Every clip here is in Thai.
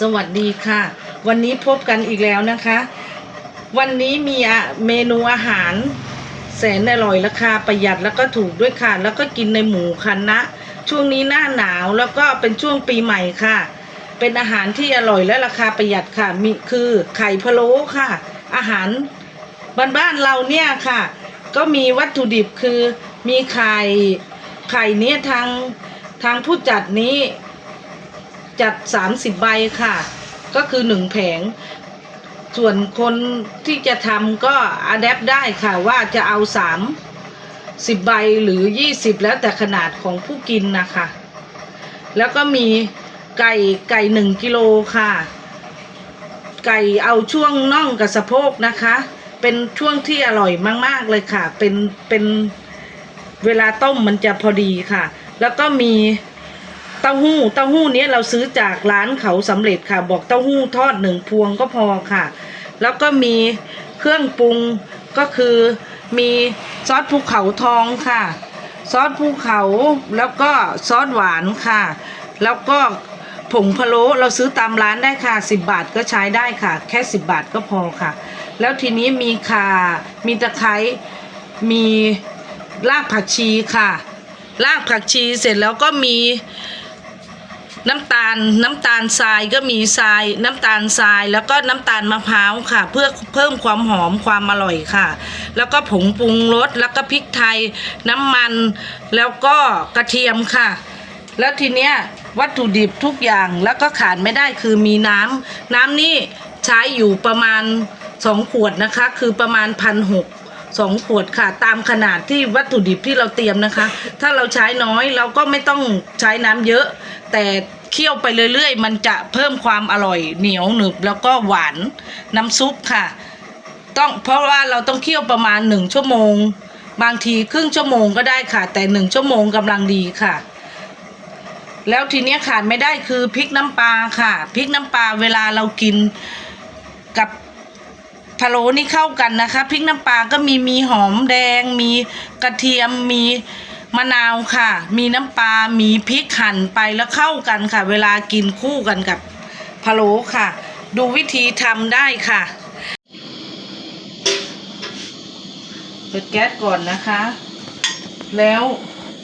สวัสดีค่ะ วันนี้พบกันอีกแล้วนะคะ วันนี้มีอะเมนูอาหารแสนอร่อยราคาประหยัดแล้วก็ถูกด้วยค่ะ แล้วก็กินในหมู่คณะช่วงนี้หน้าหนาวแล้วก็เป็นช่วงปีใหม่ค่ะ เป็นอาหารที่อร่อยและราคาประหยัดค่ะมีคือไข่พะโล้ค่ะ อาหารบ้านๆเราเนี่ยค่ะ ก็มีวัตถุดิบคือมีไข่ไข่เนี้ยทางทางผู้จัดนี้ จัด 30 ใบค่ะ ก็คือ 1 แผง ส่วนคนที่จะทำก็อัดแอปได้ค่ะว่าจะเอา 3 10 ใบหรือ 20 แล้วแต่ขนาดของผู้กินนะคะ แล้วก็มีไก่ไก่ 1 กิโลค่ะ ไก่เอาช่วงน่องกับสะโพกนะคะ เป็นช่วงที่อร่อยมาก ๆ เลยค่ะ เป็นเป็นเวลาต้มมันจะพอดีค่ะ แล้วก็มี ต้าหู้เต้าหู้เนี้ยเราซื้อจากร้านเขาสำเร็จค่ะ บอกเต้าหู้ทอดหนึ่งพวงก็พอค่ะ แล้วก็มีเครื่องปรุงก็คือมีซอสภูเขาทองค่ะ ซอสภูเขาแล้วก็ซอสหวานค่ะ แล้วก็ผงพะโล้เราซื้อตามร้านได้ค่ะ 10 บาทก็ใช้ได้ค่ะ แค่ 10 บาทก็พอค่ะ แล้วทีนี้มีข่ามีตะไคร้มีรากผักชีค่ะ รากผักชีเสร็จแล้วก็มี น้ำตาลน้ำตาลทรายก็มีทรายน้ำตาลทรายแล้วก็น้ำตาลมะพร้าวค่ะ เพื่อเพิ่มความหอมความอร่อยค่ะ แล้วก็ผงปรุงรสแล้วก็พริกไทย น้ำมัน แล้วก็กระเทียมค่ะ แล้วทีเนี้ยวัตถุดิบทุกอย่างแล้วก็ขาดไม่ได้คือมีน้ำน้ำนี่ใช้อยู่ประมาณสองขวดนะคะ คือประมาณพันหกสองขวดค่ะตามขนาดที่วัตถุดิบที่เราเตรียมนะคะ ถ้าเราใช้น้อยเราก็ไม่ต้องใช้น้ำเยอะ แต่ คี่ยวไปเรื่อยๆ มันจะเพิ่มความอร่อยเหนียวหนึบแล้วก็หวานน้ำซุปค่ะ ต้องเพราะว่าเราต้องเคี่ยวประมาณหนึ่งชั่วโมง บางทีครึ่งชั่วโมงก็ได้ค่ะ แต่หนึ่งชั่วโมงกำลังดีค่ะ แล้วทีนี้ขาดไม่ได้คือพริกน้ำปลาค่ะพริกน้ำปลาเวลาเรากินกับพะโล้นี่เข้ากันนะคะพริกน้ำปลาก็มีมีหอมแดง มีกระเทียมมี มะนาวค่ะ มีน้ำปลา มีพริกหั่นไปแล้วเข้ากันค่ะ เวลากินคู่กันกับพะโล้ค่ะ ดูวิธีทำได้ค่ะ เปิดแก๊สก่อนนะคะ แล้ว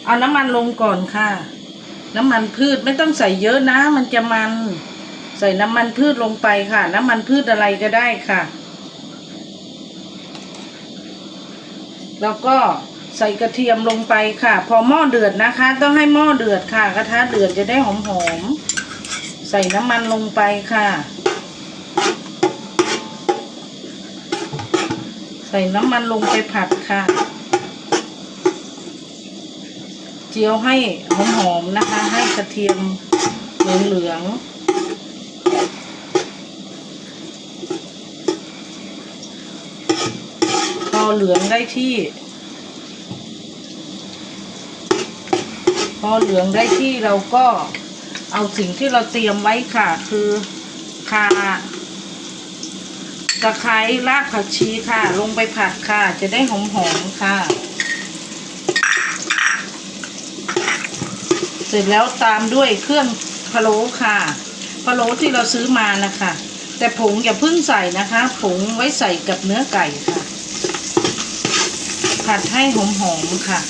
เอาน้ำมันลงก่อนค่ะ น้ำมันพืชไม่ต้องใส่เยอะนะ มันจะมัน ใส่น้ำมันพืชลงไปค่ะ น้ำมันพืชอะไรก็ได้ค่ะ แล้วก็ ใส่กระเทียมลงไปค่ะ พอหม้อเดือดนะคะ ต้องให้หม้อเดือดค่ะ กระทะเดือดจะได้หอมๆใส่น้ำมันลงไปค่ะ ใส่น้ำมันลงไปผัดค่ะ เจียวให้หอมๆนะคะ ให้กระเทียมเหลืองๆพอเหลืองได้ที่ พอเหลืองได้ที่เราก็เอาสิ่งที่เราเตรียมไว้ค่ะ คือข่าตะไคร้รากผักชีค่ะ ลงไปผัดค่ะ จะได้หอมๆค่ะ เสร็จแล้วตามด้วยเครื่องพะโล้ค่ะพะโล้ที่เราซื้อมานะคะ แต่ผงอย่าเพิ่งใส่นะคะ ผงไว้ใส่กับเนื้อไก่ค่ะ ผัดให้หอมๆค่ะ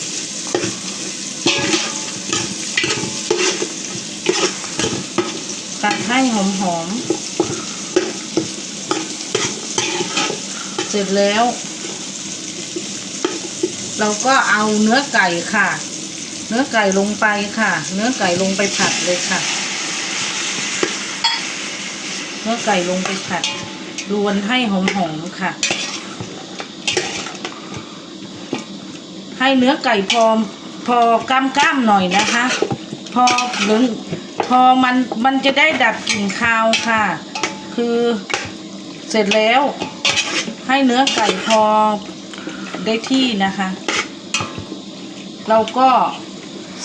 ผัดให้หอมๆเสร็จแล้ว เราก็เอาเนื้อไก่ค่ะ เนื้อไก่ลงไปค่ะ เนื้อไก่ลงไปผัดเลยค่ะ เนื้อไก่ลงไปผัดรวนให้หอมๆค่ะ ให้เนื้อไก่พอพอกล้ามก้ามๆหน่อยนะคะ พอเหลือง อมันมันจะได้ดับกลิ่นคาวค่ะ คือเสร็จแล้ว ให้เนื้อไก่พอได้ที่นะคะ เราก็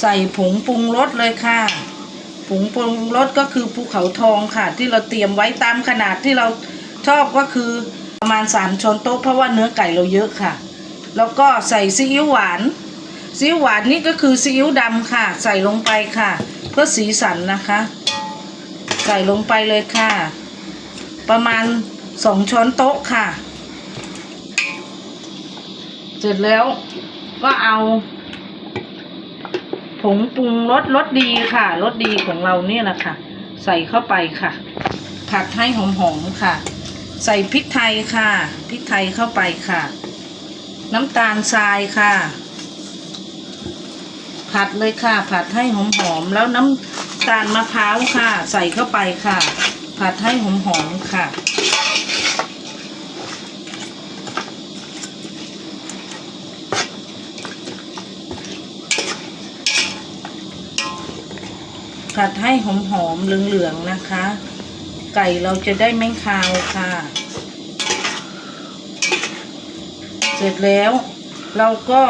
ใส่ผงปรุงรสเลยค่ะ ผงปรุงรสก็คือภูเขาทองค่ะ ที่เราเตรียมไว้ตามขนาดที่เราชอบก็คือประมาณสามช้อนโต๊ะเพราะว่าเนื้อไก่เราเยอะค่ะ แล้วก็ใส่ซีอิ๊วหวาน ซีอิ๊วหวานนี่ก็คือซีอิ๊วดำค่ะ ใส่ลงไปค่ะ เพื่อสีสันนะคะ ใส่ลงไปเลยค่ะ ประมาณสองช้อนโต๊ะค่ะ เสร็จแล้วก็เอา ผงปรุงรสรสดีค่ะรสดีของเราเนี่ยแหละค่ะ ใส่เข้าไปค่ะ ผัดให้หอมๆค่ะ ใส่พริกไทยค่ะพริกไทยเข้าไปค่ะ น้ำตาลทรายค่ะ ผัดเลยค่ะ ผัดให้หอมๆแล้วน้ำตาลมะพร้าวค่ะ ใส่เข้าไปค่ะ ผัดให้หอมๆค่ะผัดให้หอมๆเหลืองๆนะคะ ไก่เราจะได้ไม่คาวค่ะ เสร็จแล้วเราก็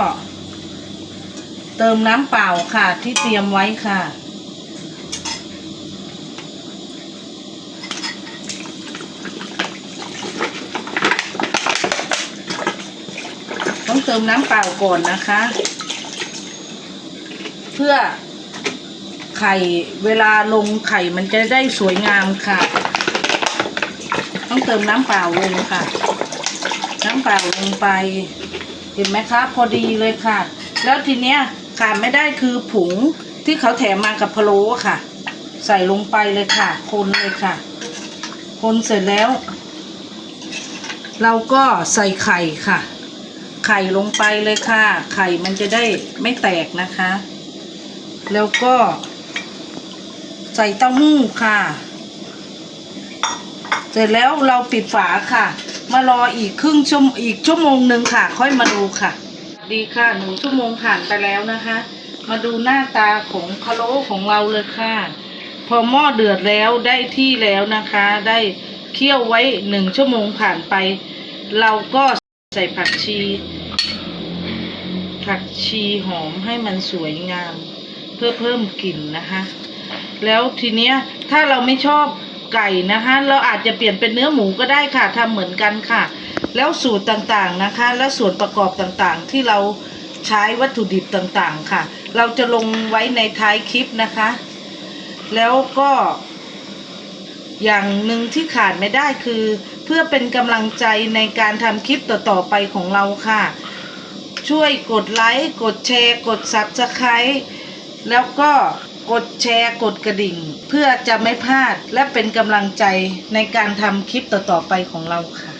เติมน้ำเปล่าค่ะ ที่เตรียมไว้ค่ะ ต้องเติมน้ำเปล่าก่อนนะคะ เพื่อไข่เวลาลงไข่มันจะได้สวยงามค่ะ ต้องเติมน้ำเปล่าลงค่ะ น้ำเปล่าลงไป เห็นไหมคะ พอดีเลยค่ะ แล้วทีเนี้ย ขาดไม่ได้คือผงที่เขาแถมมากับพะโล้ค่ะ ใส่ลงไปเลยค่ะ คนเลยค่ะ คนเสร็จแล้ว เราก็ใส่ไข่ค่ะ ไข่ลงไปเลยค่ะ ไข่มันจะได้ไม่แตกนะคะ แล้วก็ ใส่เต้าหู้ค่ะ เสร็จแล้วเราปิดฝาค่ะ มารออีกครึ่งชั่วอีกชั่วโมงหนึ่งค่ะ ค่อยมาดูค่ะ ดีค่ะหนึ่งชั่วโมงผ่านไปแล้วนะคะ มาดูหน้าตาของพะโล้ของเราเลยค่ะ พอหม้อเดือดแล้วได้ที่แล้วนะคะ ได้เคี่ยวไว้หนึ่งชั่วโมงผ่านไป เราก็ใส่ผักชี ผักชีหอมให้มันสวยงาม เพื่อเพิ่มกลิ่นนะคะ แล้วทีเนี้ยถ้าเราไม่ชอบไก่นะคะ เราอาจจะเปลี่ยนเป็นเนื้อหมูก็ได้ค่ะทำเหมือนกันค่ะ แล้วสูตรต่างๆนะคะ และส่วนประกอบต่างๆ ที่เราใช้วัตถุดิบต่างๆค่ะ เราจะลงไว้ในท้ายคลิปนะคะ แล้วก็อย่างหนึ่งที่ขาดไม่ได้คือ เพื่อเป็นกำลังใจในการทำคลิปต่อๆไปของเราค่ะ ช่วยกดไลค์กดแชร์ กด Subscribe แล้วก็กดแชร์กดกระดิ่ง เพื่อจะไม่พลาดและเป็นกำลังใจในการทำคลิปต่อๆไปของเราค่ะ